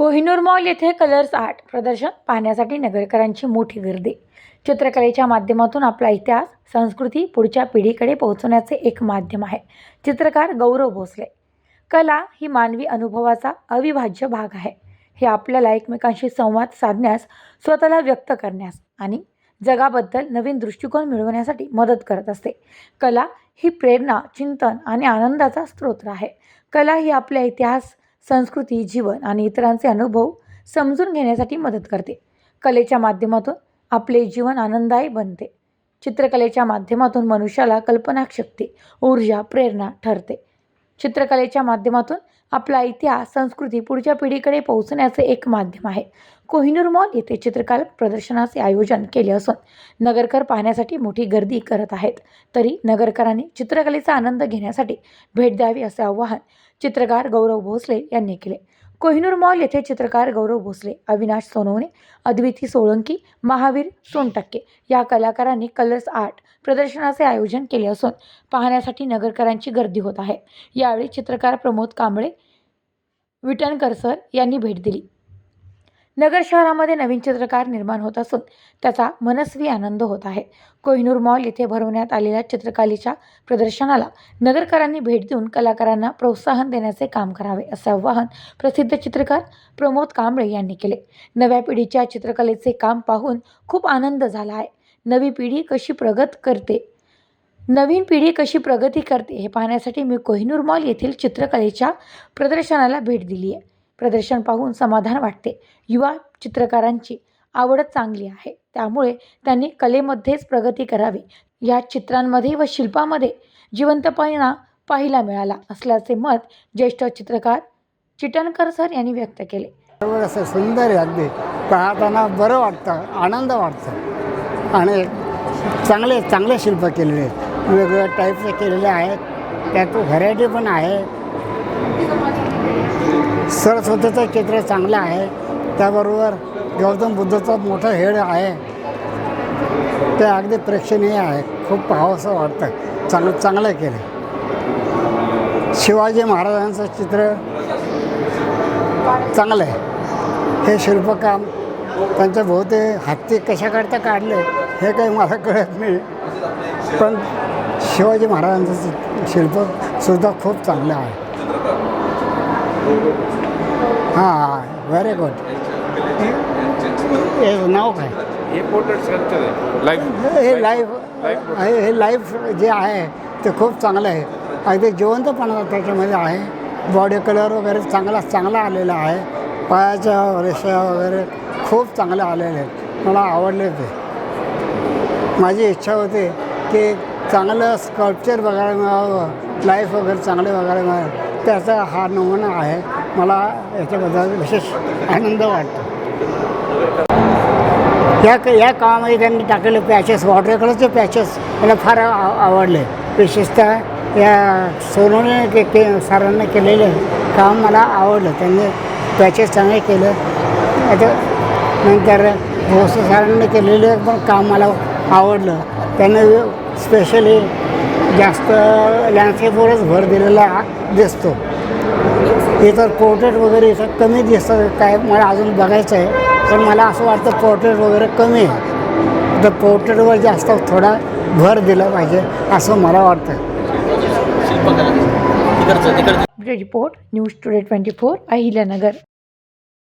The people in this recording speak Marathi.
कोहिनूर मॉल येथे कलर्स आर्ट प्रदर्शन पाहण्यासाठी नगरकरांची मोठी गर्दी. चित्रकलेच्या माध्यमातून आपला इतिहास संस्कृती पुढच्या पिढीकडे पोहोचवण्याचे एक माध्यम आहे. चित्रकार गौरव भोसले. कला ही मानवी अनुभवाचा अविभाज्य भाग आहे. हे आपल्याला एकमेकांशी संवाद साधण्यास स्वतःला व्यक्त करण्यास आणि जगाबद्दल नवीन दृष्टिकोन मिळवण्यासाठी मदत करत असते. कला ही प्रेरणा चिंतन आणि आनंदाचा स्रोत आहे. कला ही आपला इतिहास संस्कृती जीवन आणि इतरांचे अनुभव समजून घेण्यासाठी मदत करते. कलेच्या माध्यमातून आपले जीवन आनंददायी बनते. चित्रकलेच्या माध्यमातून मनुष्याला कल्पनाशक्ती ऊर्जा प्रेरणा ठरते. चित्रकलेच्या माध्यमातून आपला इतिहास संस्कृती पुढच्या पिढीकडे पोहोचण्याचे एक माध्यम आहे. कोहिनूर मॉल येथे चित्रकला प्रदर्शनाचे आयोजन केले असून नगरकर पाहण्यासाठी मोठी गर्दी करत आहेत. तरी नगरकरांनी चित्रकलेचा आनंद घेण्यासाठी भेट द्यावी असे आवाहन चित्रकार गौरव भोसले यांनी केले. कोहिनूर मॉल येथे चित्रकार गौरव भोसले अविनाश सोनवणे अद्विती सोळंकी महावीर सोनटक्के या कलाकारांनी कलर्स आर्ट प्रदर्शनाचे आयोजन केले असून पाहण्यासाठी नगरकरांची गर्दी होत आहे. यावेळी चित्रकार प्रमोद कांबळे विटणकर सर यांनी भेट दिली. नगर शहरामध्ये नवीन चित्रकार निर्माण होत असून त्याचा मनस्वी आनंद होत आहे. कोहिनूर मॉल येथे भरवण्यात आलेल्या चित्रकलेच्या प्रदर्शनाला नगरकरांनी भेट देऊन कलाकारांना प्रोत्साहन देण्याचे काम करावे असे आवाहन प्रसिद्ध चित्रकार प्रमोद कांबळे यांनी केले. नव्या पिढीच्या चित्रकलेचे काम पाहून खूप आनंद झाला आहे. नवी पिढी कशी प्रगत करते? नवीन पिढी कशी प्रगती करते हे पाहण्यासाठी मी कोहिनूर मॉल येथील चित्रकलेच्या प्रदर्शनाला भेट दिली आहे. प्रदर्शन पाहून समाधान वाटते. युवा चित्रकारांची आवड चांगली आहे. त्यामुळे त्यांनी कलेमध्येच प्रगती करावी. या चित्रांमध्ये व शिल्पामध्ये जिवंतपणा पाहायला मिळाला असल्याचे मत ज्येष्ठ चित्रकार चिटणकर सर यांनी व्यक्त केले. बरोबर असं सुंदर आहे अगदी. पाहताना बरं वाटतं आनंद वाटतं. आणि चांगले चांगले शिल्प केलेले आहेत. वेगवेगळ्या टाईपचे केलेले आहेत. त्यात व्हरायटी पण आहे. सरस्वतीचं चित्र चांगलं आहे. त्याबरोबर गौतम बुद्धाचं मोठं हेड आहे. ते अगदी प्रेक्षणीय आहे. खूप पाहावंसं वाटतं. चांगलं चांगलं केलं. शिवाजी महाराजांचं चित्र चांगलं आहे. हे शिल्पकाम त्यांच्या भोवते हत्ती कशाकरता काढले हे काही मला कळत नाही. पण शिवाजी महाराजांचं शिल्प शिल्पसुद्धा खूप चांगलं आहे. हां व्हेरी गुड हे नाव काय? हे पोर्ट्रेट स्कल्पचर आहे. लाईव्ह हे लाईफ हे हे लाईफ जे आहे ते खूप चांगलं आहे. अगदी जिवंतपणा त्याच्यामध्ये आहे. बॉडी कलर वगैरे चांगला चांगला आलेला आहे. पायाच्या रेषा वगैरे खूप चांगले आलेले आहेत. मला आवडले ते. माझी इच्छा होती की चांगलं स्कल्पचर बघायला मिळावं. लाईफ वगैरे चांगले वगैरे त्याचा हा नमुना आहे. मला याच्याबद्दल विशेष आनंद वाटतो. या या कामामध्ये त्यांनी टाकलेले पॅचेस वॉटर कलरचे पॅचेस मला फार आव आवडले. विशेषतः या सोनवणे के के सरांनी केलेले काम मला आवडलं. त्यांनी पॅचेस चांगले केलं. आता नंतर भोसले सरांनी केलेलं पण काम मला आवडलं. त्यांनी स्पेशली जास्त लँडस्केपवरच भर दिलेला दिसतो. इतर पोर्ट्रेट वगैरे इथं कमी दिसतं. काय मला अजून बघायचं आहे. पण मला असं वाटतं पोर्ट्रेट वगैरे कमी आहे. तर पोर्ट्रेटवर जास्त थोडा भर दिला पाहिजे असं मला वाटतं. Report news today twenty four Ahilyanagar.